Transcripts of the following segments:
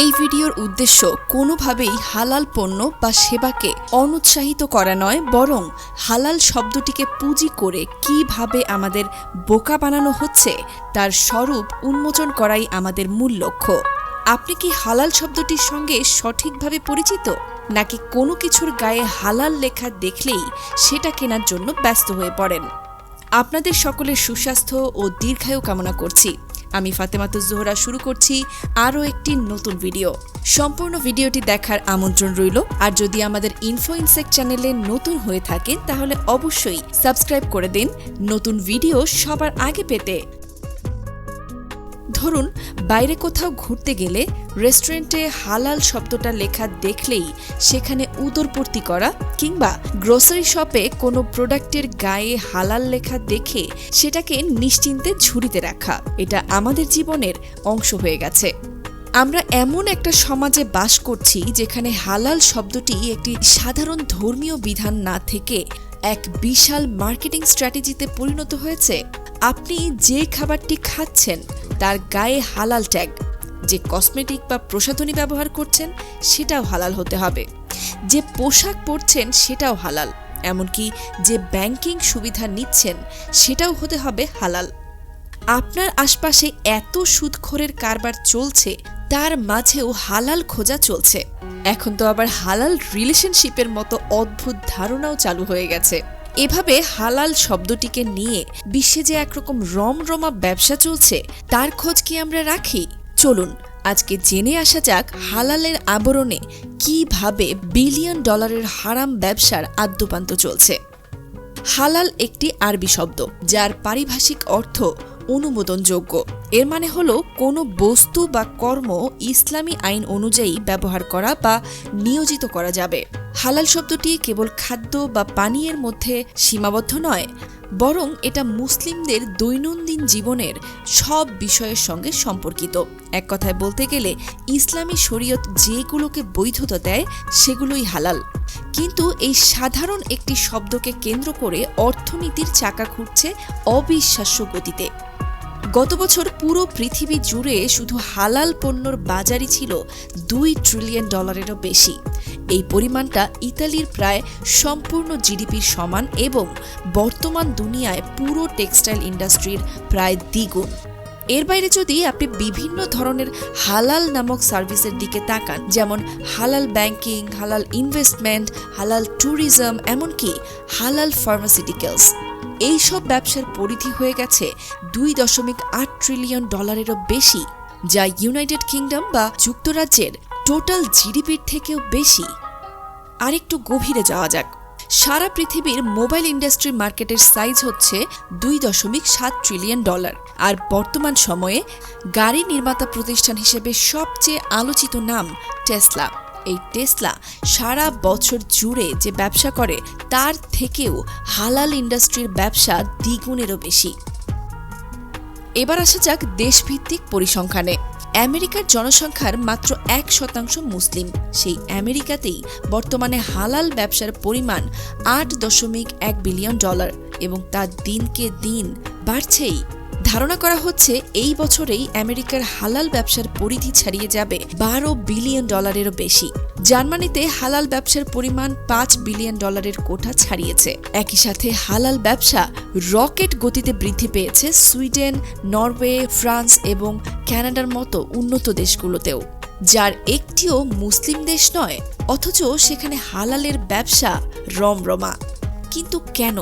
এই ভিডিওর উদ্দেশ্য কোনোভাবেই হালাল পণ্য বা সেবাকে অনুৎসাহিত করা নয়, বরং হালাল শব্দটিকে পুঁজি করে কীভাবে আমাদের বোকা বানানো হচ্ছে তার স্বরূপ উন্মোচন করাই আমাদের মূল লক্ষ্য। আপনি কি হালাল শব্দটির সঙ্গে সঠিকভাবে পরিচিত? নাকি কোনো কিছুর গায়ে হালাল লেখা দেখলেই সেটা কেনার জন্য ব্যস্ত হয়ে পড়েন? আপনাদের সকলের সুস্বাস্থ্য ও দীর্ঘায়ু কামনা করছি। আমি ফাতেমাতু জোহরা শুরু করছি আরও একটি নতুন ভিডিও। সম্পূর্ণ ভিডিওটি দেখার আমন্ত্রণ রইল। আর যদি আমাদের ইনফো ইনসেক্ট চ্যানেলে নতুন হয়ে থাকেন, তাহলে অবশ্যই সাবস্ক্রাইব করে দিন। নতুন ভিডিও সবার আগে পেতে। ধরুন, বাইরে কোথাও ঘুরতে গেলে রেস্টুরেন্টে হালাল শব্দটা লেখা দেখলেই সেখানে উদরপূর্তি করা কিংবা গ্রোসারি শপে কোনো প্রোডাক্টের গায়ে হালাল লেখা দেখে সেটাকে নিশ্চিন্তে ঝুড়িতে রাখা, এটা আমাদের জীবনের অংশ হয়ে গেছে। আমরা এমন একটা সমাজে বাস করছি যেখানে হালাল শব্দটি একটি সাধারণ ধর্মীয় বিধান না থেকে এক বিশাল মার্কেটিং স্ট্র্যাটেজিতে পরিণত হয়েছে। আপনি যে খাবারটি খাচ্ছেন তার গায়ে হালাল ট্যাগ। যে কসমেটিক বা প্রসাধনী ব্যবহার করছেন, সেটাও হালাল হতে হবে। যে পোশাক পরছেন, সেটাও হালাল। এমনকি যে ব্যাংকিং সুবিধা নিচ্ছেন, সেটাও হতে হবে হালাল। আপনার আশপাশে এত সুদখোরের কারবার চলছে, তার মাঝেও হালাল খোঁজা চলছে। এখন তো আবার হালাল রিলেশনশিপের মতো অদ্ভুত ধারণাও চালু হয়ে গেছে। এভাবে হালাল শব্দটিকে নিয়ে বিশ্বে যে একরকম রমরমা ব্যবসা চলছে, তার খোঁজ কি আমরা রাখি? চলুন, আজকে জেনে আসা যাক হালালের আবরণে কীভাবে বিলিয়ন ডলারের হারাম ব্যবসার আদ্যপান্ত চলছে। হালাল একটি আরবি শব্দ, যার পারিভাষিক অর্থ অনুমোদনযোগ্য। এর মানে হলো, কোনো বস্তু বা কর্ম ইসলামী আইন অনুযায়ী ব্যবহার করা বা নিয়োজিত করা যাবে। হালাল শব্দটি কেবল খাদ্য বা পানীয়ের মধ্যে সীমাবদ্ধ নয়, বরং এটা মুসলিমদের দৈনন্দিন জীবনের সব বিষয়ের সঙ্গে সম্পর্কিত। এক কথায় বলতে গেলে, ইসলামী শরীয়ত যেগুলোকে বৈধতা দেয়, সেগুলোই হালাল। কিন্তু এই সাধারণ একটি শব্দকে কেন্দ্র করে অর্থনীতির চাকা ঘুরছে অবিশ্বাস্য গতিতে। গত বছর পুরো পৃথিবী জুড়ে শুধু হালাল পণ্যর বাজারই ছিল দুই ট্রিলিয়ন ডলারেরও বেশি। এই পরিমাণটা ইতালির প্রায় সম্পূর্ণ জিডিপির সমান এবং বর্তমান দুনিয়ায় পুরো টেক্সটাইল ইন্ডাস্ট্রির প্রায় দ্বিগুণ। এর বাইরে যদি আপনি বিভিন্ন ধরনের হালাল নামক সার্ভিসের দিকে তাকান, যেমন হালাল ব্যাংকিং হালাল ইনভেস্টমেন্ট হালাল ট্যুরিজম এমনকি হালাল ফার্মাসিউটিক্যালস এইসব ব্যবসার পরিধি হয়ে গেছে দুই দশমিক আট ট্রিলিয়ন ডলারেরও বেশি, যা ইউনাইটেড কিংডম বা যুক্তরাজ্যের টোটাল জিডিপির থেকেও বেশি। আরেকটু গভীরে যাওয়া যাক। সারা পৃথিবীর মোবাইল ইন্ডাস্ট্রি মার্কেটের সাইজ হচ্ছে দুই দশমিক সাত ট্রিলিয়ন ডলার আর বর্তমান সময়ে গাড়ি নির্মাতা প্রতিষ্ঠান হিসেবে সবচেয়ে আলোচিত নাম টেসলা এই টেসলা সারা বছর জুড়ে যে ব্যবসা করে, তার থেকেও হালাল ইন্ডাস্ট্রির ব্যবসা দ্বিগুণেরও বেশি। এবার আসা যাক দেশভিত্তিক পরিসংখ্যানে। আমেরিকার জনসংখ্যার মাত্র এক শতাংশ মুসলিম। সেই আমেরিকাতেই বর্তমানে হালাল ব্যবসার পরিমাণ আট দশমিক এক বিলিয়ন ডলার এবং তা দিনকে দিন বাড়ছেই ধারণা করা হচ্ছে এই বছরেই আমেরিকার হালাল ব্যবসার পরিধি ছাড়িয়ে যাবে বারো বিলিয়ন ডলারেরও বেশি। জার্মানিতে হালাল ব্যবসার পরিমাণ পাঁচ বিলিয়ন ডলারের কোঠা ছাড়িয়েছে। একই সাথে হালাল ব্যবসা রকেট গতিতে বৃদ্ধি পেয়েছে সুইডেন, নরওয়ে, ফ্রান্স এবং ক্যানাডার মতো উন্নত দেশগুলোতেও। যার একটিও মুসলিম দেশ নয়, অথচ সেখানে হালালের ব্যবসা রমরমা। কিন্তু কেন?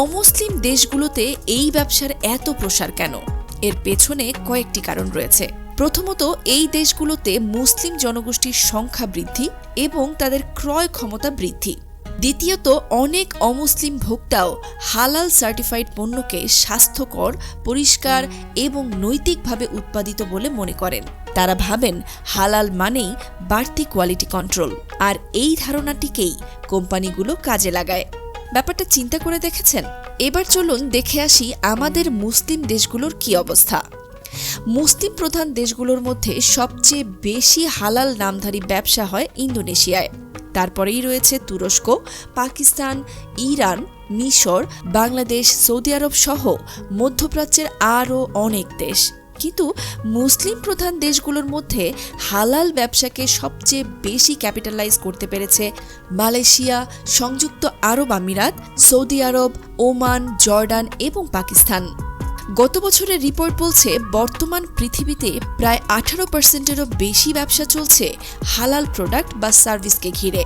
অমুসলিম দেশগুলোতে এই ব্যবসার এত প্রসার কেন? এর পেছনে কয়েকটি কারণ রয়েছে। প্রথমত, এই দেশগুলোতে মুসলিম জনগোষ্ঠীর সংখ্যা বৃদ্ধি এবং তাদের ক্রয় ক্ষমতা বৃদ্ধি। দ্বিতীয়ত, অনেক অমুসলিম ভোক্তাও হালাল সার্টিফাইড পণ্যকে স্বাস্থ্যকর, পরিষ্কার এবং নৈতিকভাবে উৎপাদিত বলে মনে করেন। তারা ভাবেন, হালাল মানেই বাড়তি কোয়ালিটি কন্ট্রোল আর এই ধারণাটিকেই কোম্পানিগুলো কাজে লাগায়। ব্যাপারটা চিন্তা করে দেখেছেন? এবার চলুন দেখে আসি আমাদের মুসলিম দেশগুলোর কি অবস্থা। মুসলিম প্রধান দেশগুলোর মধ্যে সবচেয়ে বেশি হালাল নামধারী ব্যবসা হয় ইন্দোনেশিয়ায়। তারপরেই রয়েছে তুরস্ক, পাকিস্তান, ইরান, মিশর, বাংলাদেশ, সৌদি আরব সহ মধ্যপ্রাচ্যের আরও অনেক দেশ। কিন্তু মুসলিম প্রধান দেশগুলোর মধ্যে হালাল ব্যবসাকে সবচেয়ে বেশি ক্যাপিটালাইজ করতে পেরেছে মালয়েশিয়া, সংযুক্ত আরব আমিরাত, সৌদি আরব, ওমান, জর্ডান এবং পাকিস্তান। গত বছরের রিপোর্ট বলছে বর্তমান পৃথিবীতে প্রায় আঠারো পার্সেন্টেরও বেশি ব্যবসা চলছে হালাল প্রোডাক্ট বা সার্ভিসকে ঘিরে।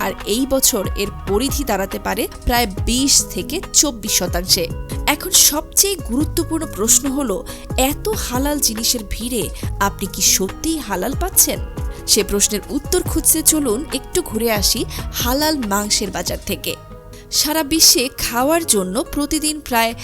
আর এই বছর এর পরিধি দাঁড়াতে পারে প্রায় বিশ থেকে চব্বিশ শতাংশে। এখন সবচেয়ে গুরুত্বপূর্ণ প্রশ্ন হলো, এত হালাল জিনিসের ভিড়ে আপনি কি সত্যিই হালাল পাচ্ছেন? সে প্রশ্নের উত্তর খুঁজতে চলুন একটু ঘুরে আসি হালাল মাংসের বাজার থেকে। সারা বিশ্বে খাওয়ার জন্য প্রতিদিন প্রায়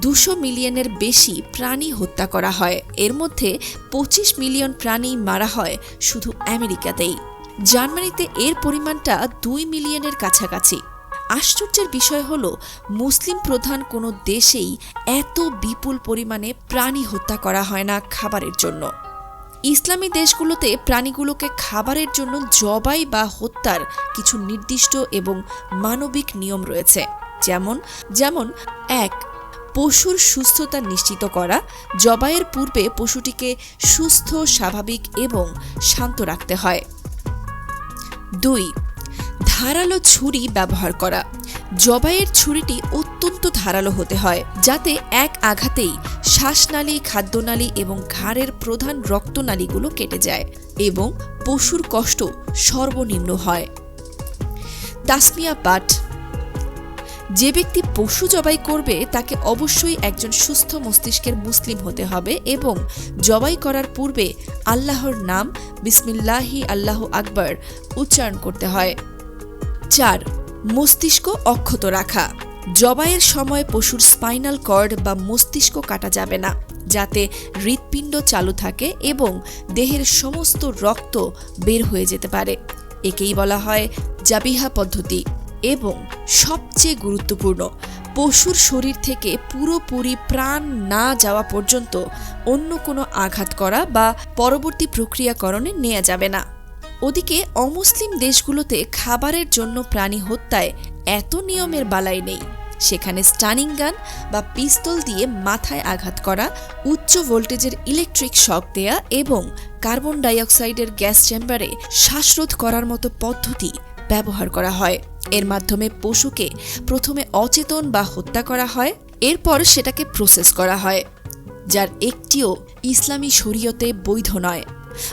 দুশো মিলিয়নের বেশি প্রাণী হত্যা করা হয়। এর মধ্যে পঁচিশ মিলিয়ন প্রাণী মারা হয় শুধু আমেরিকাতেই। জার্মানিতে এর পরিমাণটা দুই মিলিয়নের কাছাকাছি। আশ্চর্যের বিষয় হল, মুসলিম প্রধান কোনো দেশেই এত বিপুল পরিমাণে প্রাণী হত্যা করা হয় না খাবারের জন্য। ইসলামী দেশগুলোতে প্রাণীগুলোকে খাবারের জন্য জবাই বা হত্যার কিছু নির্দিষ্ট এবং মানবিক নিয়ম রয়েছে। যেমন যেমন, এক, পশুর সুস্থতা নিশ্চিত করা। জবাইয়ের পূর্বে পশুটিকে সুস্থ, স্বাভাবিক এবং শান্ত রাখতে হয়। দুই, ধারালো ছুরি ব্যবহার করা। জবাইয়ের ছুরিটি অত্যন্ত ধারালো হতে হয়, যাতে এক আঘাতেই শ্বাসনালী, খাদ্যনালী এবং ঘাড়ের প্রধান রক্তনালীগুলো কেটে যায় এবং পশুর কষ্ট সর্বনিম্ন হয়। তাসমিয়া পাঠ যে ব্যক্তি পশু জবাই করবে, তাকে অবশ্যই একজন সুস্থ মস্তিষ্কের মুসলিম হতে হবে এবং জবাই করার পূর্বে আল্লাহর নাম বিসমিল্লাহি আল্লাহ আকবর উচ্চারণ করতে হয়। চার, মস্তিষ্ক অক্ষত রাখা। জবাইয়ের সময় পশুর স্পাইনাল কর্ড বা মস্তিষ্ক কাটা যাবে না, যাতে হৃৎপিণ্ড চালু থাকে এবং দেহের সমস্ত রক্ত বের হয়ে যেতে পারে। একেই বলা হয় জাবিহা পদ্ধতি। এবং সবচেয়ে গুরুত্বপূর্ণ, পশুর শরীর থেকে পুরোপুরি প্রাণ না যাওয়া পর্যন্ত অন্য কোনো আঘাত করা বা পরবর্তী প্রক্রিয়াকরণে নেওয়া যাবে না। ওদিকে অমুসলিম দেশগুলোতে খাবারের জন্য প্রাণী হত্যায় এত নিয়মের বালাই নেই। সেখানে স্টানিং গান বা পিস্তল দিয়ে মাথায় আঘাত করা, উচ্চ ভোল্টেজের ইলেকট্রিক শক দেয়া এবং কার্বন ডাইঅক্সাইডের গ্যাস চেম্বারে শ্বাসরোধ করার মতো পদ্ধতি ব্যবহার করা হয়। এর মাধ্যমে পশুকে প্রথমে অচেতন বা হত্যা করা হয়, এরপর সেটাকে প্রসেস করা হয়, যার একটিও ইসলামী শরীয়তে বৈধ নয়।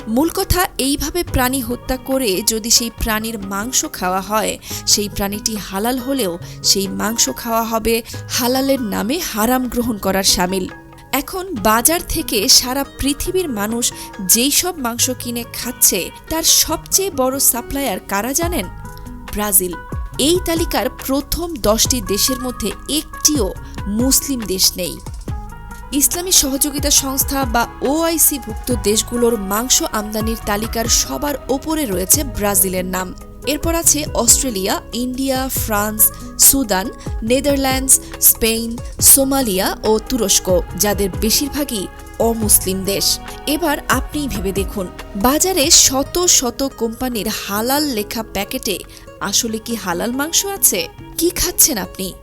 মূল কথা, এইভাবে প্রাণী হত্যা করে যদি সেই প্রাণীর মাংস খাওয়া হয়, সেই প্রাণীটি হালাল হলেও সেই মাংস খাওয়া হবে হালালের নামে হারাম গ্রহণ করার সামিল। এখন বাজার থেকে সারা পৃথিবীর মানুষ যেই সব মাংস কিনে খাচ্ছে, তার সবচেয়ে বড় সাপ্লায়ার কারা জানেন? ব্রাজিল। এই তালিকার প্রথম দশটি দেশের মধ্যে একটিও মুসলিম দেশ নেই। ইসলামী সহযোগিতা সংস্থা বা ওআইসি ভুক্ত দেশগুলোর মাংস আমদানির তালিকার সবার ওপরে রয়েছে ব্রাজিলের নাম। এরপর আছে Australia, India, France, Sudan, Netherlands, Spain, Somalia ও তুরস্ক, যাদের বেশিরভাগই অমুসলিম দেশ। এবার আপনিই ভেবে দেখুন, বাজারে শত শত কোম্পানির হালাল লেখা প্যাকেটে আসলে কি হালাল মাংস আছে? কি খাচ্ছেন আপনি?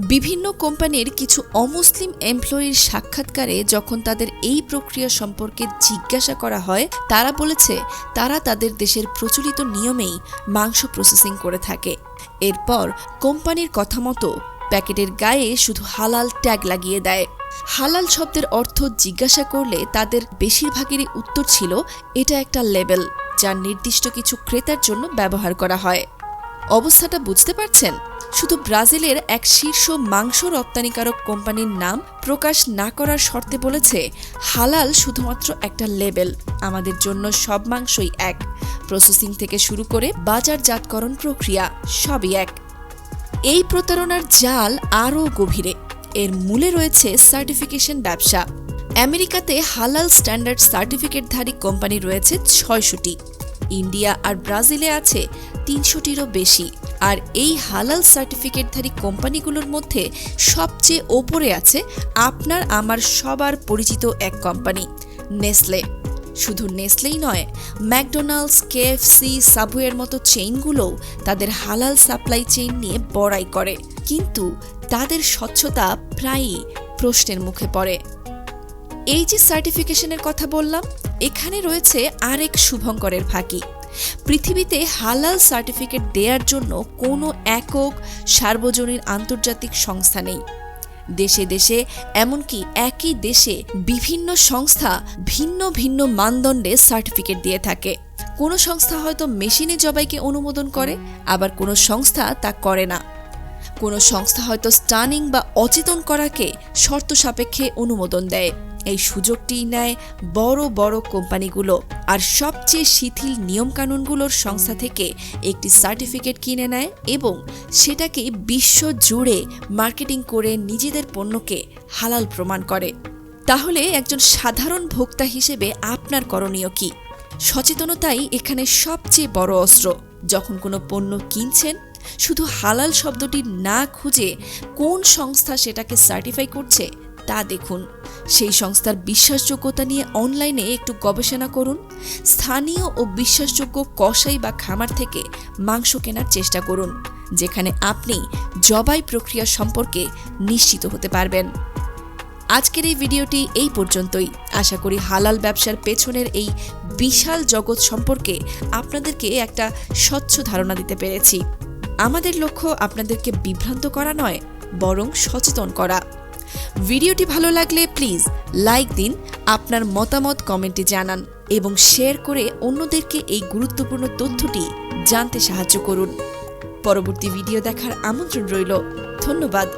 বিভিন্ন কোম্পানির কিছু অমুসলিম এমপ্লয়ির সাক্ষাৎকারে যখন তাদের এই প্রক্রিয়া সম্পর্কে জিজ্ঞাসা করা হয়, তারা বলেছে তারা তাদের দেশের প্রচলিত নিয়মেই মাংস প্রসেসিং করে থাকে। এরপর কোম্পানির কথা মতো প্যাকেটের গায়ে শুধু হালাল ট্যাগ লাগিয়ে দেয়। হালাল শব্দের অর্থ জিজ্ঞাসা করলে তাদের বেশিরভাগেরই উত্তর ছিল, এটা একটা লেবেল যা নির্দিষ্ট কিছু ক্রেতার জন্য ব্যবহার করা হয়। অবস্থাটা বুঝতে পারছেন? শুধু ব্রাজিলের এক শীর্ষ মাংস রপ্তানিকারক কোম্পানির নাম প্রকাশ না করার শর্তে বলেছে, হালাল শুধুমাত্র একটা লেবেল, আমাদের জন্য সব মাংসই এক। প্রসেসিং থেকে শুরু করে বাজারজাতকরণ প্রক্রিয়া সবই এক। এই প্রতারণার জাল আরও গভীরে। এর মূলে রয়েছে সার্টিফিকেশন ব্যবসা। আমেরিকাতে হালাল স্ট্যান্ডার্ড সার্টিফিকেটধারী কোম্পানি রয়েছে ছয়শটি। ইন্ডিয়া আর ব্রাজিলে আছে তিনশোটিরও বেশি। আর এই হালাল সার্টিফিকেটধারী কোম্পানিগুলোর মধ্যে সবচেয়ে ওপরে আছে আপনার আমার সবার পরিচিত এক কোম্পানি, নেসলে। শুধু নেসলেই নয়, ম্যাকডোনাল্ডস, কেএফসি, সাবওয়ের মতো চেইনগুলোও তাদের হালাল সাপ্লাই চেইন নিয়ে বড়াই করে। কিন্তু তাদের স্বচ্ছতা প্রায়ই প্রশ্নের মুখে পড়ে। এই যে সার্টিফিকেশনের কথা বললাম এখানে রয়েছে আরেক শুভঙ্করের ফাঁকি। পৃথিবীতে হালাল সার্টিফিকেট দেওয়ার জন্য কোনো একক সার্বজনীন আন্তর্জাতিক সংস্থা নেই। দেশে দেশে, এমনকি একই দেশে বিভিন্ন সংস্থা ভিন্ন ভিন্ন মানদণ্ডে সার্টিফিকেট দিয়ে থাকে। কোনো সংস্থা হয়তো মেশিনে জবাইকে অনুমোদন করে, আবার কোনো সংস্থা তা করে না। কোনো সংস্থা হয়তো স্টানিং বা অচেতন করাকে শর্ত সাপেক্ষে অনুমোদন দেয়। এই সুযোগটি নেয় বড় বড় কোম্পানিগুলো। আর সবচেয়ে শিথিল নিয়মকানুনগুলোর সংস্থা থেকে একটি সার্টিফিকেট কিনে নেয় এবং সেটাকে বিশ্ব জুড়ে মার্কেটিং করে নিজেদের পণ্যকে হালাল প্রমাণ করে। তাহলে একজন সাধারণ ভোক্তা হিসেবে আপনার করণীয় কি? সচেতনতাই এখানে সবচেয়ে বড় অস্ত্র। যখন কোনো পণ্য কিনছেন, শুধু হালাল শব্দটি না খুঁজে কোন সংস্থা সেটাকে সার্টিফাই করছে তা দেখুন। সেই সংস্থার বিশ্বাসযোগ্যতা নিয়ে অনলাইনে একটু গবেষণা করুন। স্থানীয় ও বিশ্বাসযোগ্য কসাই বা খামার থেকে মাংস কেনার চেষ্টা করুন, যেখানে আপনি জবাই প্রক্রিয়া সম্পর্কে নিশ্চিত হতে পারবেন। আজকের এই ভিডিওটি এই পর্যন্তই। আশা করি হালাল ব্যবসার পেছনের এই বিশাল জগৎ সম্পর্কে আপনাদেরকে একটা স্বচ্ছ ধারণা দিতে পেরেছি। আমাদের লক্ষ্য আপনাদেরকে বিভ্রান্ত করা নয়, বরং সচেতন করা। ভিডিওটি ভালো লাগলে প্লিজ লাইক দিন, আপনার মতামত কমেন্টে জানান এবং শেয়ার করে অন্যদেরকে এই গুরুত্বপূর্ণ তথ্যটি জানতে সাহায্য করুন। পরবর্তী ভিডিও দেখার আমন্ত্রণ রইল। ধন্যবাদ।